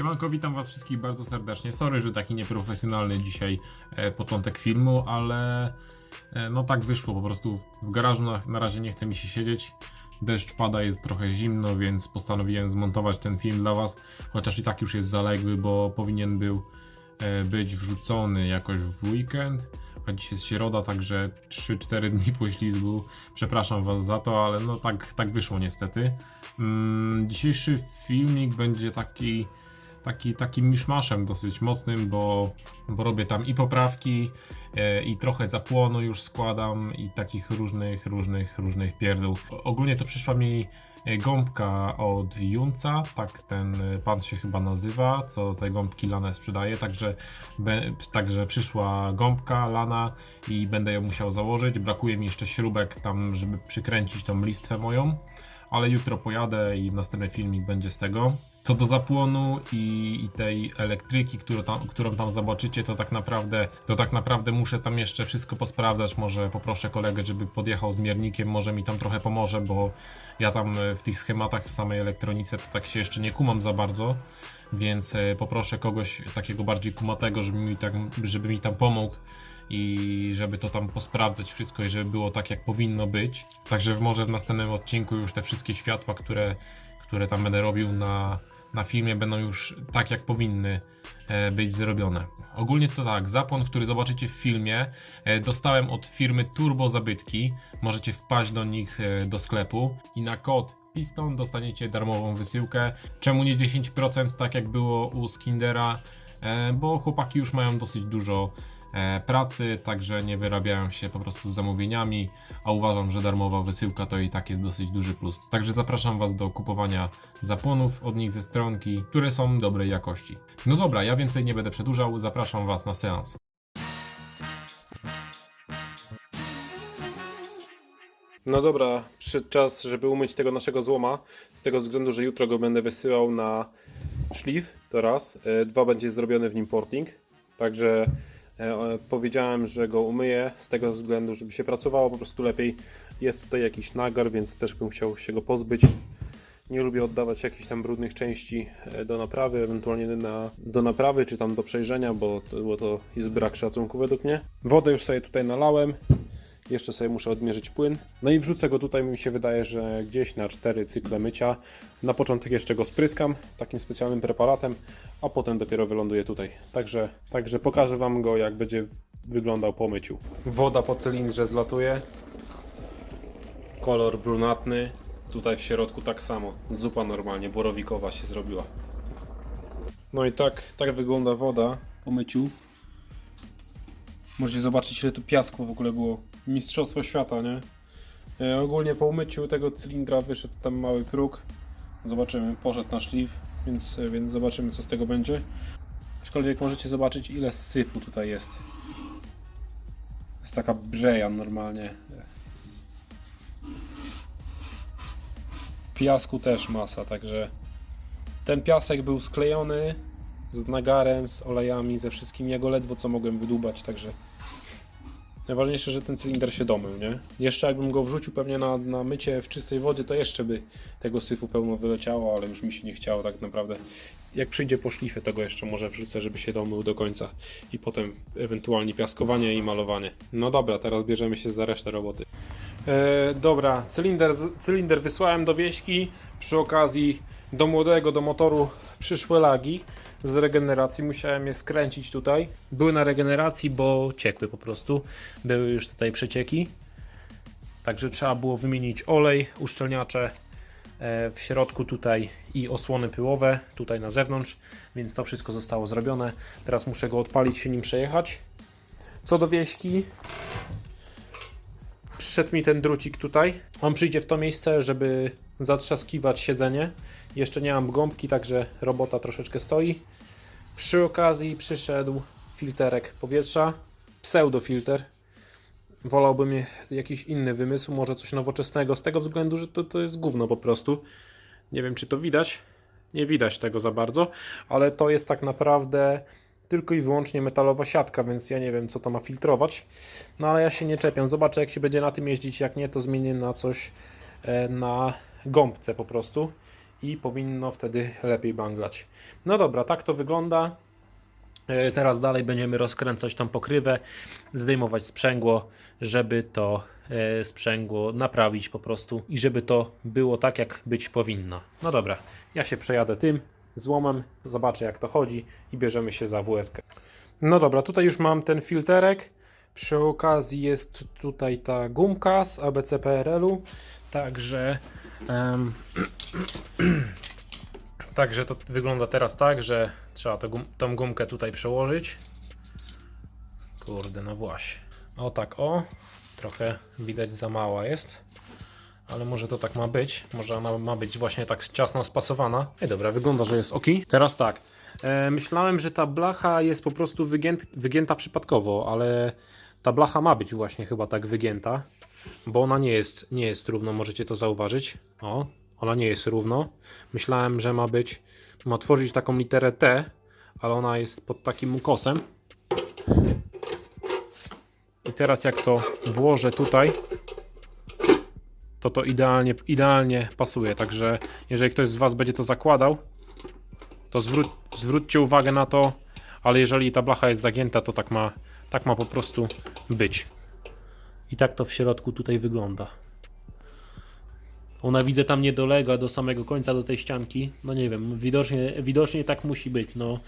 Siemanko, witam was wszystkich bardzo serdecznie. Sorry, że taki nieprofesjonalny dzisiaj e, początek filmu, ale e, no tak wyszło po prostu. W garażu na, na razie nie chce mi się siedzieć. Deszcz pada, jest trochę zimno, więc postanowiłem zmontować ten film dla was. Chociaż i tak już jest zaległy, bo powinien był e, być wrzucony jakoś w weekend. A dzisiaj jest środa, także 3-4 dni po ślizgu. Przepraszam was za to, ale no tak, tak wyszło niestety. Mm, dzisiejszy filmik będzie taki taki, takim miszmaszem dosyć mocnym, bo, bo robię tam i poprawki, e, i trochę zapłonu już składam, i takich różnych, różnych, różnych pierdół. Ogólnie to przyszła mi e, gąbka od Junca, tak ten pan się chyba nazywa, co te gąbki lane sprzedaje, także, także przyszła gąbka lana i będę ją musiał założyć. Brakuje mi jeszcze śrubek tam, żeby przykręcić tą listwę moją ale jutro pojadę i następny filmik będzie z tego. Co do zapłonu i, i tej elektryki, którą tam, którą tam zobaczycie, to tak naprawdę to tak naprawdę muszę tam jeszcze wszystko posprawdzać. Może poproszę kolegę, żeby podjechał z miernikiem, może mi tam trochę pomoże, bo ja tam e, w tych schematach w samej elektronice to tak się jeszcze nie kumam za bardzo. Więc e, poproszę kogoś takiego bardziej kumatego, żeby mi, tak, żeby mi tam pomógł i żeby to tam posprawdzać wszystko i żeby było tak jak powinno być. Także może w następnym odcinku już te wszystkie światła, które, które tam będę robił na, na filmie będą już tak jak powinny e, być zrobione. Ogólnie to tak, zapłon, który zobaczycie w filmie e, dostałem od firmy Turbo Zabytki. Możecie wpaść do nich e, do sklepu i na kod Piston dostaniecie darmową wysyłkę. Czemu nie 10% tak jak było u Skindera? Bo chłopaki już mają dosyć dużo pracy, także nie wyrabiają się po prostu z zamówieniami, a uważam, że darmowa wysyłka to i tak jest dosyć duży plus. Także zapraszam Was do kupowania zapłonów od nich ze stronki, które są dobrej jakości. No dobra, ja więcej nie będę przedłużał, zapraszam Was na seans. No dobra, przyszedł czas, żeby umyć tego naszego złoma. Z tego względu, że jutro go będę wysyłał na szlif, to raz. E, Dwa, będzie zrobiony w nim porting. Także e, e, powiedziałem, że go umyję z tego względu, żeby się pracowało po prostu lepiej. Jest tutaj jakiś nagar, więc też bym chciał się go pozbyć. Nie lubię oddawać jakichś tam brudnych części e, do naprawy, ewentualnie na, do naprawy czy tam do przejrzenia, bo to, bo to jest brak szacunku według mnie. Wodę już sobie tutaj nalałem. Jeszcze sobie muszę odmierzyć płyn. No i wrzucę go tutaj, mi się wydaje, że gdzieś na cztery cykle mycia. Na początek jeszcze go spryskam takim specjalnym preparatem, a potem dopiero wyląduje tutaj. Także, także pokażę Wam go, jak będzie wyglądał po myciu. Woda po cylindrze zlatuje. Kolor brunatny. Tutaj w środku tak samo. Zupa normalnie, borowikowa się zrobiła. No i tak, tak wygląda woda po myciu. Możecie zobaczyć, ile tu piasku w ogóle było. Mistrzostwo świata, nie? E, ogólnie po umyciu tego cylindra wyszedł tam mały próg. Zobaczymy, poszedł na szlif, więc, e, więc zobaczymy, co z tego będzie. Aczkolwiek możecie zobaczyć, ile syfu tutaj jest. Jest taka breja normalnie. Piasku też masa, także ten piasek był sklejony z nagarem, z olejami, ze wszystkim. Ja go ledwo co mogłem wydłubać, także Najważniejsze, że ten cylinder się domył, nie? Jeszcze jakbym go wrzucił pewnie na, na mycie w czystej wody, to jeszcze by tego syfu pełno wyleciało, ale już mi się nie chciało tak naprawdę. Jak przyjdzie po szlifie, to go jeszcze może wrzucę, żeby się domył do końca. I potem ewentualnie piaskowanie i malowanie. No dobra, teraz bierzemy się za resztę roboty. E, dobra, cylinder, cylinder wysłałem do wieśki. Przy okazji do młodego, do motoru przyszły lagi z regeneracji. Musiałem je skręcić tutaj. Były na regeneracji, bo ciekły po prostu. Były już tutaj przecieki. Także trzeba było wymienić olej, uszczelniacze e, w środku tutaj i osłony pyłowe tutaj na zewnątrz, więc to wszystko zostało zrobione. Teraz muszę go odpalić, się nim przejechać. Co do wieśki, przyszedł mi ten drucik tutaj. On przyjdzie w to miejsce, żeby zatrzaskiwać siedzenie. Jeszcze nie mam gąbki, także robota troszeczkę stoi. Przy okazji przyszedł filterek powietrza, pseudofilter. Wolałbym jakiś inny wymysł, może coś nowoczesnego, z tego względu, że to, to jest gówno po prostu. Nie wiem, czy to widać. Nie widać tego za bardzo, ale to jest tak naprawdę tylko i wyłącznie metalowa siatka, więc ja nie wiem, co to ma filtrować. No ale ja się nie czepiam. Zobaczę, jak się będzie na tym jeździć. Jak nie, to zmienię na coś e, na gąbce po prostu i powinno wtedy lepiej banglać. No dobra, tak to wygląda. E, Teraz dalej będziemy rozkręcać tą pokrywę, zdejmować sprzęgło, żeby to e, sprzęgło naprawić po prostu i żeby to było tak, jak być powinno. No dobra, ja się przejadę tym złomem, zobaczę jak to chodzi i bierzemy się za WSK. No dobra, tutaj już mam ten filterek. Przy okazji jest tutaj ta gumka z ABC PRL-u, także em, Także to wygląda teraz tak, że trzeba to gum, tą gumkę tutaj przełożyć. Kurde, no właśnie. O tak, o. Trochę widać za mała jest. Ale może to tak ma być. Może ona ma być właśnie tak ciasno spasowana. Ej, dobra, wygląda, że jest ok. Teraz tak. E, myślałem, że ta blacha jest po prostu wygięt, wygięta przypadkowo, ale ta blacha ma być właśnie chyba tak wygięta. Bo ona nie jest, nie jest równo, możecie to zauważyć. O, ona nie jest równo. Myślałem, że ma być, ma tworzyć taką literę T, ale ona jest pod takim ukosem. I teraz jak to włożę tutaj, to to idealnie, idealnie pasuje. Także jeżeli ktoś z Was będzie to zakładał, to zwró zwróćcie uwagę na to, ale jeżeli ta blacha jest zagięta, to tak ma, tak ma po prostu być. I tak to w środku tutaj wygląda. Ona widzę tam nie dolega do samego końca do tej ścianki. No nie wiem, widocznie, widocznie tak musi być. No,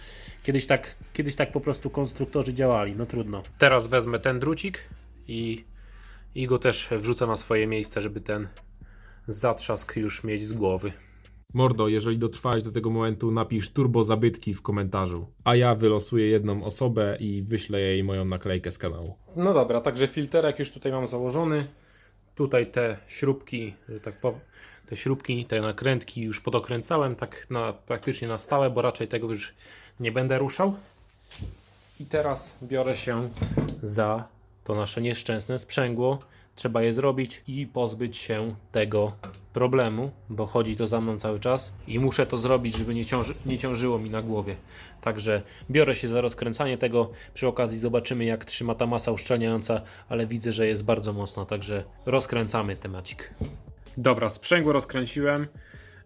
kiedyś, tak, kiedyś tak po prostu konstruktorzy działali, no trudno. Teraz wezmę ten drucik i, i go też wrzucę na swoje miejsce, żeby ten zatrzask już mieć z głowy. Mordo, jeżeli dotrwałeś do tego momentu, napisz turbo zabytki w komentarzu. A ja wylosuję jedną osobę i wyślę jej moją naklejkę z kanału. No dobra, także filterek już tutaj mam założony. Tutaj te śrubki, tak powiem, te śrubki, te nakrętki już podokręcałem tak na, praktycznie na stałe, bo raczej tego już nie będę ruszał. I teraz biorę się za to nasze nieszczęsne sprzęgło. Trzeba je zrobić i pozbyć się tego problemu, bo chodzi to za mną cały czas i muszę to zrobić, żeby nie, ciąży, nie ciążyło mi na głowie. Także biorę się za rozkręcanie tego. Przy okazji zobaczymy, jak trzyma ta masa uszczelniająca, ale widzę, że jest bardzo mocno, także rozkręcamy temacik. Dobra, sprzęgło rozkręciłem,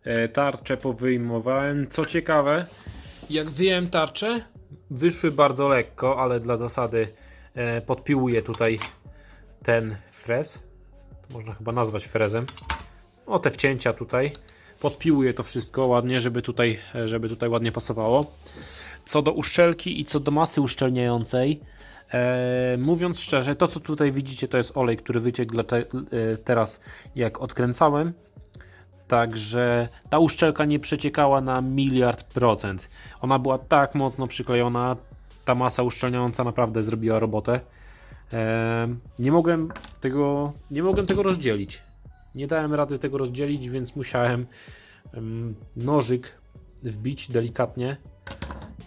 e, tarczę powyjmowałem. Co ciekawe, jak wyjąłem tarczę, wyszły bardzo lekko, ale dla zasady e, podpiłuję tutaj ten frez. Można chyba nazwać frezem. O te wcięcia tutaj. Podpiłuję to wszystko ładnie, żeby tutaj, żeby tutaj ładnie pasowało. Co do uszczelki i co do masy uszczelniającej, e, mówiąc szczerze, to co tutaj widzicie to jest olej, który wyciekł te, e, teraz jak odkręcałem. Także ta uszczelka nie przeciekała na miliard procent. Ona była tak mocno przyklejona, ta masa uszczelniająca naprawdę zrobiła robotę. Nie mogłem tego, nie mogłem tego rozdzielić. Nie dałem rady tego rozdzielić, więc musiałem em, nożyk wbić delikatnie,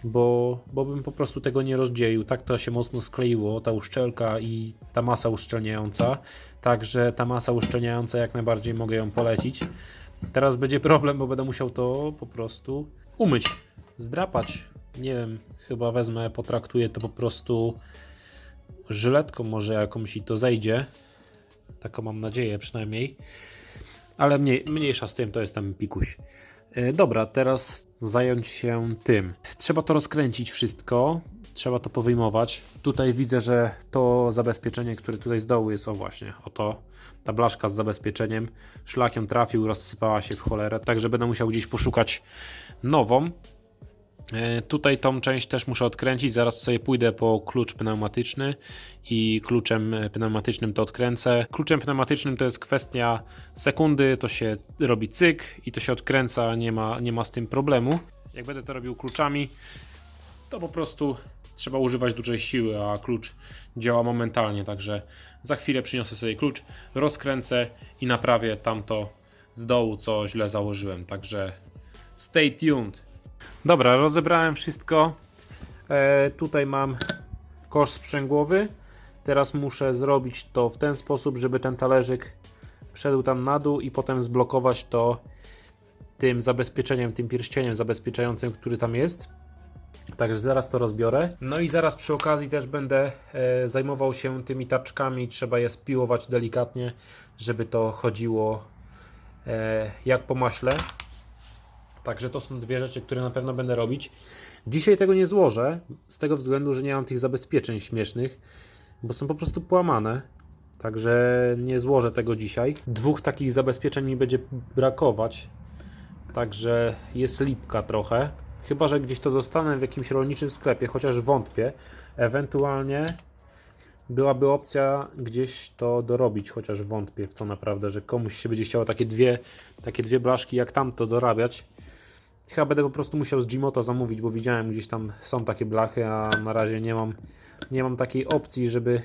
bo, bo bym po prostu tego nie rozdzielił. Tak to się mocno skleiło, ta uszczelka i ta masa uszczelniająca. Także ta masa uszczelniająca jak najbardziej mogę ją polecić. Teraz będzie problem, bo będę musiał to po prostu umyć, zdrapać. Nie wiem, chyba wezmę, potraktuję to po prostu żyletką może jakąś i to zejdzie. Taką mam nadzieję przynajmniej. Ale mniej, mniejsza z tym, to jest tam pikuś. E, Dobra, teraz zająć się tym. Trzeba to rozkręcić wszystko. Trzeba to powyjmować. Tutaj widzę, że to zabezpieczenie, które tutaj z dołu jest, o właśnie, oto ta blaszka z zabezpieczeniem. Szlakiem trafił, rozsypała się w cholerę, także będę musiał gdzieś poszukać nową. E, Tutaj tą część też muszę odkręcić. Zaraz sobie pójdę po klucz pneumatyczny i kluczem e, pneumatycznym to odkręcę. Kluczem pneumatycznym to jest kwestia sekundy, to się robi cyk i to się odkręca, nie ma, nie ma z tym problemu. Jak będę to robił kluczami, to po prostu trzeba używać dużej siły, a klucz działa momentalnie, także za chwilę przyniosę sobie klucz, rozkręcę i naprawię tamto z dołu, co źle założyłem. Także stay tuned. Dobra, rozebrałem wszystko. E, tutaj mam kosz sprzęgłowy. Teraz muszę zrobić to w ten sposób, żeby ten talerzyk wszedł tam na dół i potem zblokować to tym zabezpieczeniem, tym pierścieniem zabezpieczającym, który tam jest. Także zaraz to rozbiorę. No i zaraz przy okazji też będę e, zajmował się tymi taczkami. Trzeba je spiłować delikatnie, żeby to chodziło e, jak po maśle. Także to są dwie rzeczy, które na pewno będę robić. Dzisiaj tego nie złożę, z tego względu, że nie mam tych zabezpieczeń śmiesznych, bo są po prostu połamane. Także nie złożę tego dzisiaj. Dwóch takich zabezpieczeń mi będzie brakować. Także jest lipka trochę. Chyba, że gdzieś to dostanę w jakimś rolniczym sklepie, chociaż wątpię. Ewentualnie byłaby opcja gdzieś to dorobić, chociaż wątpię w to naprawdę, że komuś się będzie chciało takie dwie, takie dwie blaszki jak tamto dorabiać. Chyba będę po prostu musiał z Gmoto zamówić, bo widziałem gdzieś tam są takie blachy, a na razie nie mam, nie mam takiej opcji, żeby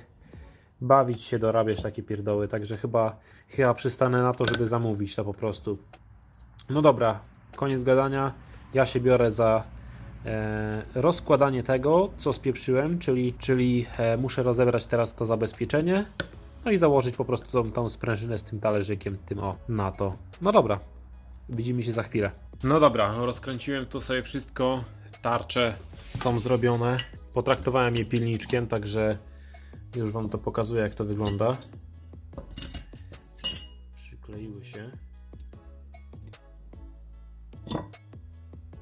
bawić się, dorabiać takie pierdoły, także chyba, chyba przystanę na to, żeby zamówić to po prostu. No dobra, koniec gadania. Ja się biorę za e, rozkładanie tego, co spieprzyłem, czyli, czyli e, muszę rozebrać teraz to zabezpieczenie, no i założyć po prostu tą, tą sprężynę z tym talerzykiem, tym o, na to. No dobra, widzimy się za chwilę. No dobra, rozkręciłem to sobie wszystko, tarcze są zrobione, potraktowałem je pilniczkiem, także już Wam to pokazuję, jak to wygląda. Przykleiły się.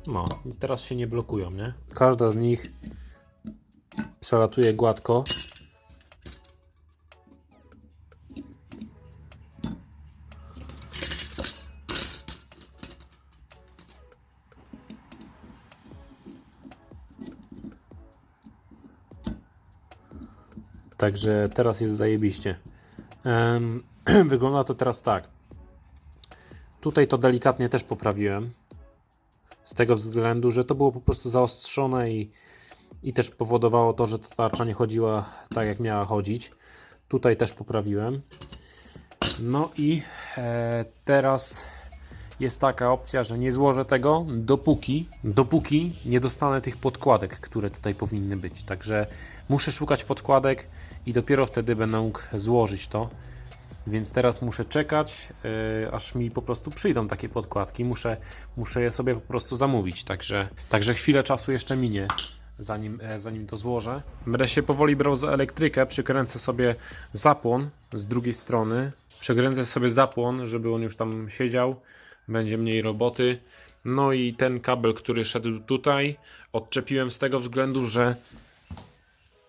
No, i teraz się nie blokują, nie? Każda z nich przelatuje gładko. Także teraz jest zajebiście. Wygląda to teraz tak. Tutaj to delikatnie też poprawiłem. Z tego względu, że to było po prostu zaostrzone i, i też powodowało to, że ta tarcza nie chodziła tak, jak miała chodzić. Tutaj też poprawiłem. No i e, teraz jest taka opcja, że nie złożę tego dopóki, dopóki nie dostanę tych podkładek, które tutaj powinny być. Także muszę szukać podkładek i dopiero wtedy będę mógł złożyć to. Więc teraz muszę czekać, yy, aż mi po prostu przyjdą takie podkładki. Muszę, muszę je sobie po prostu zamówić. Także, także chwilę czasu jeszcze minie, zanim, e, zanim to złożę. Będę się powoli brał za elektrykę. Przykręcę sobie zapłon z drugiej strony. Przekręcę sobie zapłon, żeby on już tam siedział. Będzie mniej roboty. No i ten kabel, który szedł tutaj, odczepiłem z tego względu, że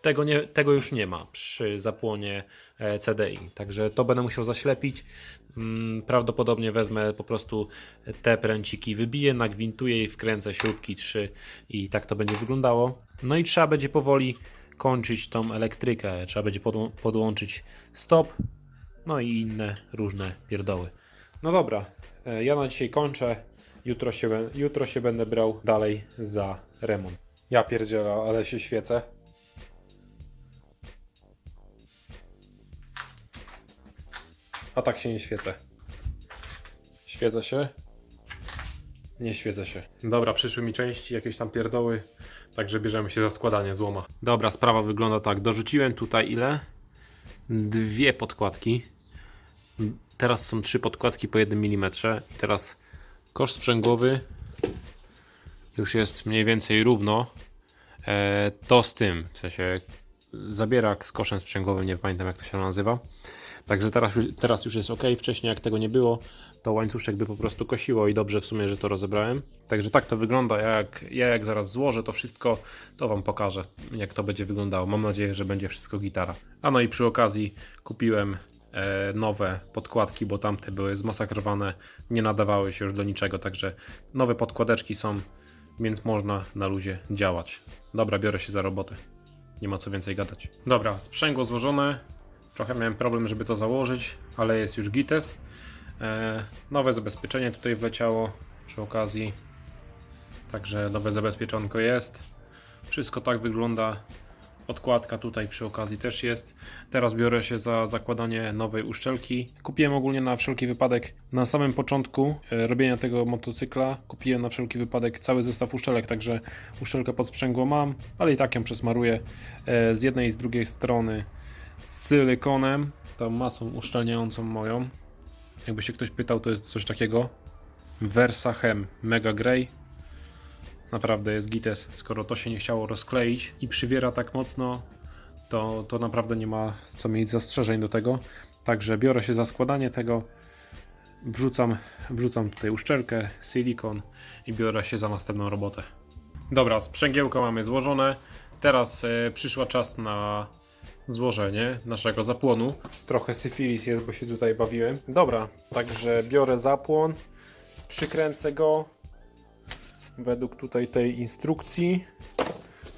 tego, nie, tego już nie ma przy zapłonie e, CDI. Także to będę musiał zaślepić. Mm, Prawdopodobnie wezmę po prostu te pręciki, wybiję, nagwintuję i wkręcę śrubki 3 i tak to będzie wyglądało. No i trzeba będzie powoli kończyć tą elektrykę. Trzeba będzie podłączyć stop, no i inne różne pierdoły. No dobra, e, ja na dzisiaj kończę. Jutro się, jutro się będę brał dalej za remont. Ja pierdzielę, ale się świecę. A tak się nie świecę. Świecę się? Nie świecę się. Dobra, przyszły mi części, jakieś tam pierdoły, także bierzemy się za składanie złoma. Dobra, sprawa wygląda tak. Dorzuciłem tutaj ile? Dwie podkładki. Teraz są trzy podkładki po 1 mm. Teraz kosz sprzęgłowy już jest mniej więcej równo. E, to z tym, w sensie zabierak z koszem sprzęgłowym, nie pamiętam jak to się nazywa. Także teraz, teraz już jest ok. Wcześniej, jak tego nie było, to łańcuszek by po prostu kosiło i dobrze w sumie, że to rozebrałem. Także tak to wygląda. Ja jak, ja jak zaraz złożę to wszystko, to Wam pokażę, jak to będzie wyglądało. Mam nadzieję, że będzie wszystko gitara. A no i przy okazji kupiłem e, nowe podkładki, bo tamte były zmasakrowane, nie nadawały się już do niczego. Także nowe podkładeczki są, więc można na luzie działać. Dobra, biorę się za robotę. Nie ma co więcej gadać. Dobra, sprzęgło złożone. Trochę miałem problem, żeby to założyć, ale jest już gites. E, nowe zabezpieczenie tutaj wleciało przy okazji. Także nowe zabezpieczonko jest. Wszystko tak wygląda. Odkładka tutaj przy okazji też jest. Teraz biorę się za zakładanie nowej uszczelki. Kupiłem ogólnie na wszelki wypadek na samym początku e, robienia tego motocykla. Kupiłem na wszelki wypadek cały zestaw uszczelek, także uszczelkę pod sprzęgło mam, ale i tak ją przesmaruję e, z jednej i z drugiej strony silikonem, tą masą uszczelniającą moją. Jakby się ktoś pytał, to jest coś takiego. Versa Hem Mega Grey. Naprawdę jest gites, skoro to się nie chciało rozkleić i przywiera tak mocno, to, to naprawdę nie ma co mieć zastrzeżeń do tego. Także biorę się za składanie tego wrzucam, wrzucam tutaj uszczelkę, silikon i biorę się za następną robotę. Dobra, sprzęgiełko mamy złożone. Teraz e, przyszła czas na złożenie naszego zapłonu. Trochę syfilis jest, bo się tutaj bawiłem. Dobra, także biorę zapłon, przykręcę go według tutaj tej instrukcji.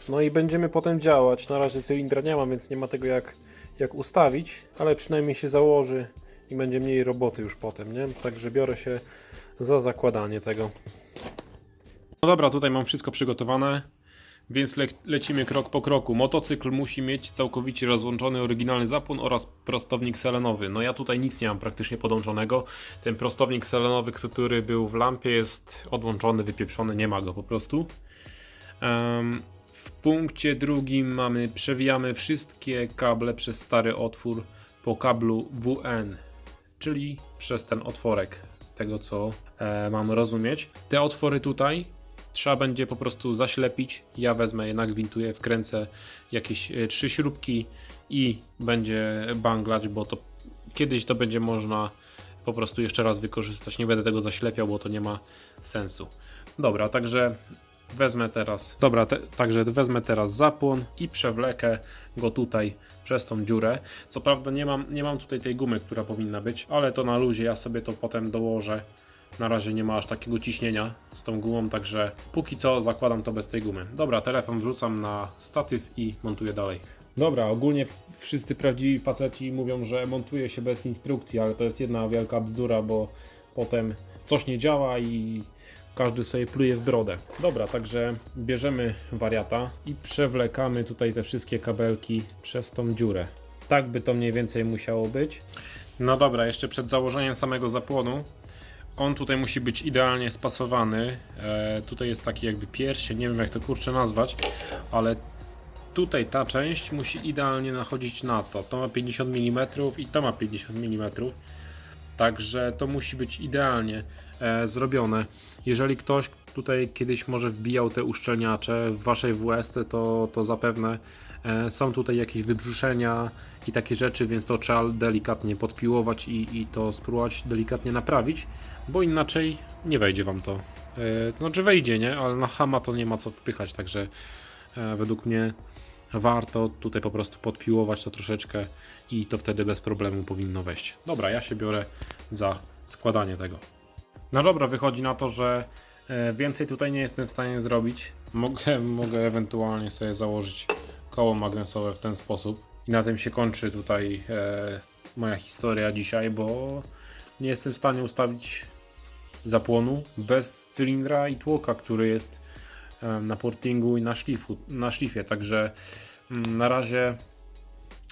No i będziemy potem działać. Na razie cylindra nie ma, więc nie ma tego jak, jak ustawić, ale przynajmniej się założy i będzie mniej roboty już potem, nie? Także biorę się za zakładanie tego. No dobra, tutaj mam wszystko przygotowane, więc le lecimy krok po kroku. Motocykl musi mieć całkowicie rozłączony oryginalny zapłon oraz prostownik selenowy. No ja tutaj nic nie mam praktycznie podłączonego. Ten prostownik selenowy, który był w lampie jest odłączony, wypieprzony, nie ma go po prostu. Em, w punkcie drugim mamy, przewijamy wszystkie kable przez stary otwór po kablu WN, czyli przez ten otworek, z tego co e, mam rozumieć. Te otwory tutaj trzeba będzie po prostu zaślepić. Ja wezmę je, nagwintuję, wkręcę jakieś e, trzy śrubki i będzie banglać, bo to kiedyś to będzie można po prostu jeszcze raz wykorzystać. Nie będę tego zaślepiał, bo to nie ma sensu. Dobra, także wezmę teraz. Dobra, te, także wezmę teraz zapłon i przewlekę go tutaj przez tą dziurę. Co prawda nie mam, nie mam tutaj tej gumy, która powinna być, ale to na luzie ja sobie to potem dołożę. Na razie nie ma aż takiego ciśnienia z tą gumą, także póki co zakładam to bez tej gumy. Dobra, telefon wrzucam na statyw i montuję dalej. Dobra, ogólnie wszyscy prawdziwi faceci mówią, że montuje się bez instrukcji, ale to jest jedna wielka bzdura, bo potem coś nie działa i każdy sobie pluje w brodę. Dobra, także bierzemy wariata i przewlekamy tutaj te wszystkie kabelki przez tą dziurę. Tak by to mniej więcej musiało być. No dobra, jeszcze przed założeniem samego zapłonu on tutaj musi być idealnie spasowany. E, tutaj jest taki jakby pierścień, nie wiem jak to kurczę nazwać, ale tutaj ta część musi idealnie nachodzić na to. To ma 50 mm i to ma 50 mm. Także to musi być idealnie e, zrobione. Jeżeli ktoś tutaj kiedyś może wbijał te uszczelniacze w waszej WST, to, to zapewne są tutaj jakieś wybrzuszenia i takie rzeczy, więc to trzeba delikatnie podpiłować i, i to spróbować delikatnie naprawić, bo inaczej nie wejdzie wam to. E, znaczy wejdzie, nie? Ale na hama to nie ma co wpychać, także e, według mnie warto tutaj po prostu podpiłować to troszeczkę i to wtedy bez problemu powinno wejść. Dobra, ja się biorę za składanie tego. No dobra, wychodzi na to, że e, więcej tutaj nie jestem w stanie zrobić. Mogę, mogę ewentualnie sobie założyć koło magnesowe w ten sposób. I na tym się kończy tutaj e, moja historia dzisiaj, bo nie jestem w stanie ustawić zapłonu bez cylindra i tłoka, który jest e, na portingu i na, szlifu, na szlifie. Także mm, na razie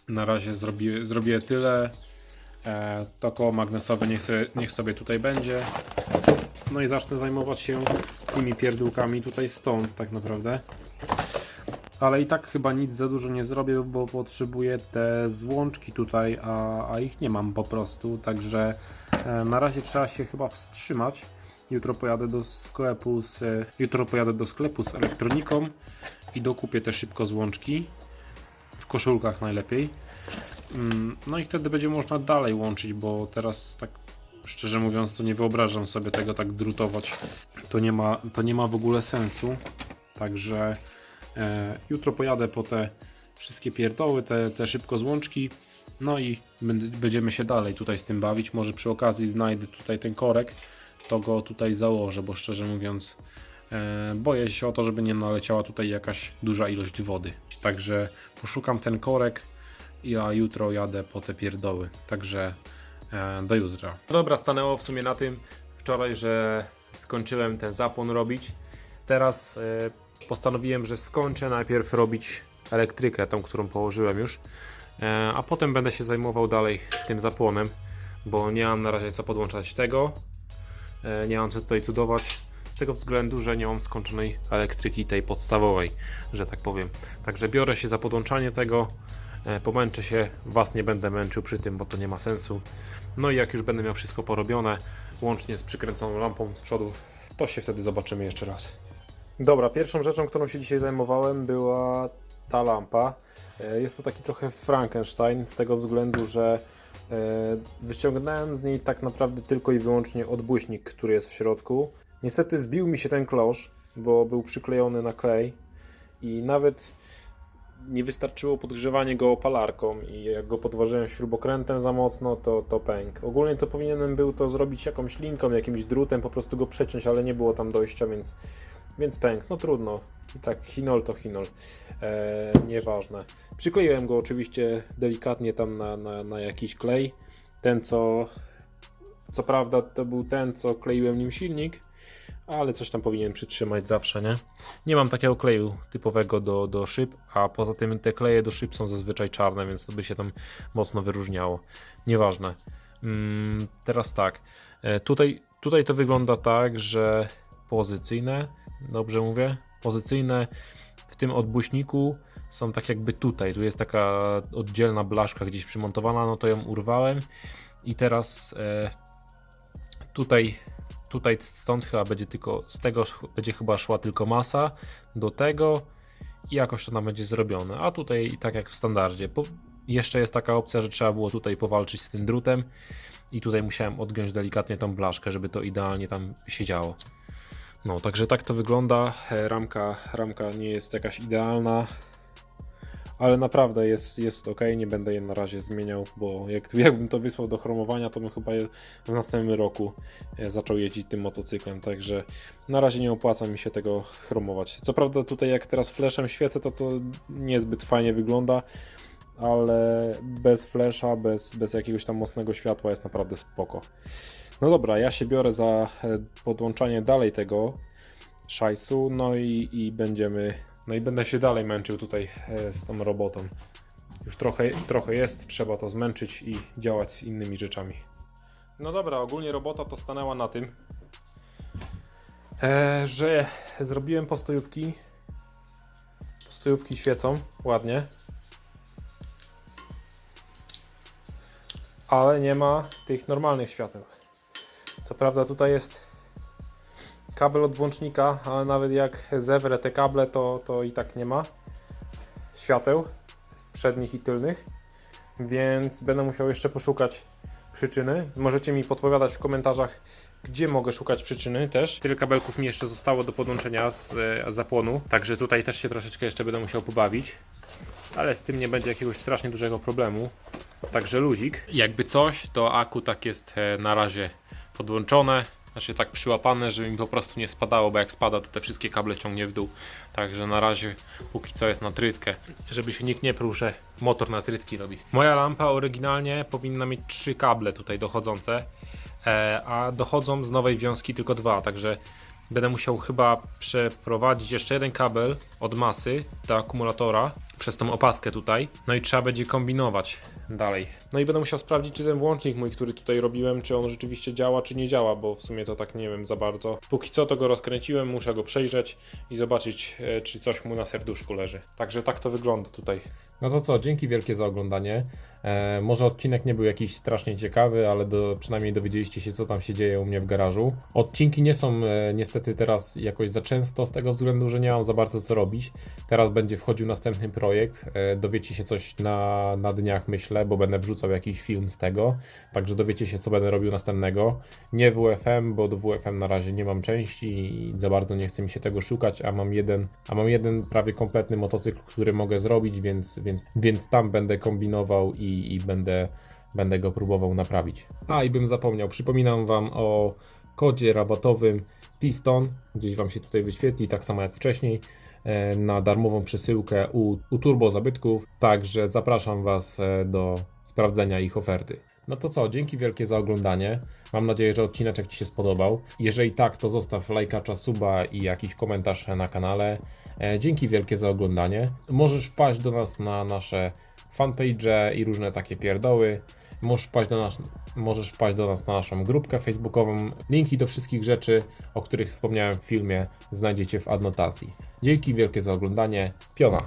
na razie zrobię, zrobię tyle. E, to koło magnesowe niech sobie, niech sobie tutaj będzie. No i zacznę zajmować się tymi pierdółkami tutaj stąd tak naprawdę. Ale i tak chyba nic za dużo nie zrobię, bo potrzebuję te złączki tutaj, a, a ich nie mam po prostu. Także e, na razie trzeba się chyba wstrzymać. Jutro pojadę do sklepu z, jutro pojadę do sklepu z elektroniką i dokupię te szybko złączki. W koszulkach najlepiej. Mm, No i wtedy będzie można dalej łączyć, bo teraz tak szczerze mówiąc to nie wyobrażam sobie tego tak drutować. To nie ma, to nie ma w ogóle sensu. Także jutro pojadę po te wszystkie pierdoły, te, te szybko złączki. No i będ- będziemy się dalej tutaj z tym bawić. Może przy okazji znajdę tutaj ten korek, to go tutaj założę, bo szczerze mówiąc e, boję się o to, żeby nie naleciała tutaj jakaś duża ilość wody. Także poszukam ten korek, ja jutro jadę po te pierdoły. Także e, do jutra. Dobra, stanęło w sumie na tym wczoraj, że skończyłem ten zapłon robić. Teraz e, postanowiłem, że skończę najpierw robić elektrykę, tą, którą położyłem już, e, a potem będę się zajmował dalej tym zapłonem, bo nie mam na razie co podłączać tego, e, nie mam co tutaj cudować, z tego względu, że nie mam skończonej elektryki tej podstawowej, że tak powiem. Także biorę się za podłączanie tego, e, pomęczę się, Was nie będę męczył przy tym, bo to nie ma sensu. No i jak już będę miał wszystko porobione, łącznie z przykręconą lampą z przodu, to się wtedy zobaczymy jeszcze raz. Dobra, pierwszą rzeczą, którą się dzisiaj zajmowałem była ta lampa. E, Jest to taki trochę Frankenstein z tego względu, że E, Wyciągnąłem z niej tak naprawdę tylko i wyłącznie odbłyśnik, który jest w środku. Niestety zbił mi się ten klosz, bo był przyklejony na klej i nawet nie wystarczyło podgrzewanie go opalarką i jak go podważyłem śrubokrętem za mocno, to, to pękł. Ogólnie to powinienem był to zrobić jakąś linką, jakimś drutem, po prostu go przeciąć, ale nie było tam dojścia, więc, więc pękł. No trudno. I tak chinol to chinol. Eee, nieważne. Przykleiłem go oczywiście delikatnie tam na, na, na jakiś klej. Ten co... Co prawda to był ten, co kleiłem nim silnik, ale coś tam powinien przytrzymać zawsze, nie? Nie mam takiego kleju typowego do, do szyb, a poza tym te kleje do szyb są zazwyczaj czarne, więc to by się tam mocno wyróżniało. Nieważne. Mm, teraz tak. E, tutaj, tutaj to wygląda tak, że pozycyjne, dobrze mówię? Pozycyjne w tym odbłyśniku są tak jakby tutaj. Tu jest taka oddzielna blaszka gdzieś przymontowana, no to ją urwałem i teraz e, tutaj tutaj stąd chyba będzie tylko, z tego będzie chyba szła tylko masa do tego i jakoś to nam będzie zrobione. A tutaj tak jak w standardzie. Po, jeszcze jest taka opcja, że trzeba było tutaj powalczyć z tym drutem i tutaj musiałem odgiąć delikatnie tą blaszkę, żeby to idealnie tam siedziało. No, także tak to wygląda. E, Ramka, ramka nie jest jakaś idealna, ale naprawdę jest, jest ok. Nie będę jej na razie zmieniał, bo jak, jakbym to wysłał do chromowania, to bym chyba w następnym roku e, zaczął jeździć tym motocyklem, także na razie nie opłaca mi się tego chromować. Co prawda tutaj jak teraz flashem świecę, to to niezbyt fajnie wygląda, ale bez flasha, bez, bez jakiegoś tam mocnego światła jest naprawdę spoko. No dobra, ja się biorę za e, podłączanie dalej tego szajsu, no i, i będziemy, no i będę się dalej męczył tutaj e, z tą robotą. Już trochę, trochę jest, trzeba to zmęczyć i działać z innymi rzeczami. No dobra, ogólnie robota to stanęła na tym, e, że zrobiłem postojówki. Postojówki świecą ładnie. Ale nie ma tych normalnych świateł. Co prawda tutaj jest kabel od włącznika, ale nawet jak zewrę te kable, to, to i tak nie ma świateł przednich i tylnych, więc będę musiał jeszcze poszukać przyczyny. Możecie mi podpowiadać w komentarzach, gdzie mogę szukać przyczyny też. Tyle kabelków mi jeszcze zostało do podłączenia z e, zapłonu, także tutaj też się troszeczkę jeszcze będę musiał pobawić, ale z tym nie będzie jakiegoś strasznie dużego problemu. Także luzik. Jakby coś, to aku tak jest e, na razie podłączone, znaczy tak przyłapane, żeby mi po prostu nie spadało, bo jak spada, to te wszystkie kable ciągnie w dół. Także na razie póki co jest na trytkę, żeby się nikt nie pruł, że motor na trytki robi. Moja lampa oryginalnie powinna mieć trzy kable tutaj dochodzące, e, a dochodzą z nowej wiązki tylko dwa, także będę musiał chyba przeprowadzić jeszcze jeden kabel od masy do akumulatora przez tą opaskę tutaj. No i trzeba będzie kombinować dalej. No i będę musiał sprawdzić, czy ten włącznik mój, który tutaj robiłem, czy on rzeczywiście działa, czy nie działa, bo w sumie to tak nie wiem za bardzo. Póki co to go rozkręciłem, muszę go przejrzeć i zobaczyć, e, czy coś mu na serduszku leży. Także tak to wygląda tutaj. No to co, dzięki wielkie za oglądanie. E, może odcinek nie był jakiś strasznie ciekawy, ale do, przynajmniej dowiedzieliście się, co tam się dzieje u mnie w garażu. Odcinki nie są e, niestety teraz jakoś za często, z tego względu, że nie mam za bardzo co robić. Teraz będzie wchodził następny projekt. E, dowiecie się coś na, na dniach, myślę, bo będę wrzucał jakiś film z tego. Także dowiecie się, co będę robił następnego. Nie WFM, bo do WFM na razie nie mam części i za bardzo nie chce mi się tego szukać, a mam jeden, a mam jeden prawie kompletny motocykl, który mogę zrobić, więc, więc, więc tam będę kombinował i, i będę, będę go próbował naprawić. A i bym zapomniał, przypominam Wam o kodzie rabatowym Piston, gdzieś Wam się tutaj wyświetli, tak samo jak wcześniej, na darmową przesyłkę u, u Turbo Zabytków, także zapraszam Was e, do sprawdzenia ich oferty. No to co, dzięki wielkie za oglądanie. Mam nadzieję, że odcineczek Ci się spodobał. Jeżeli tak, to zostaw lajka, suba i jakiś komentarz na kanale. E, Dzięki wielkie za oglądanie. Możesz wpaść do nas na nasze fanpage i różne takie pierdoły. Możesz wpaść, do nas, możesz wpaść do nas na naszą grupkę facebookową. Linki do wszystkich rzeczy, o których wspomniałem w filmie, znajdziecie w adnotacji. Dzięki wielkie za oglądanie. Piona.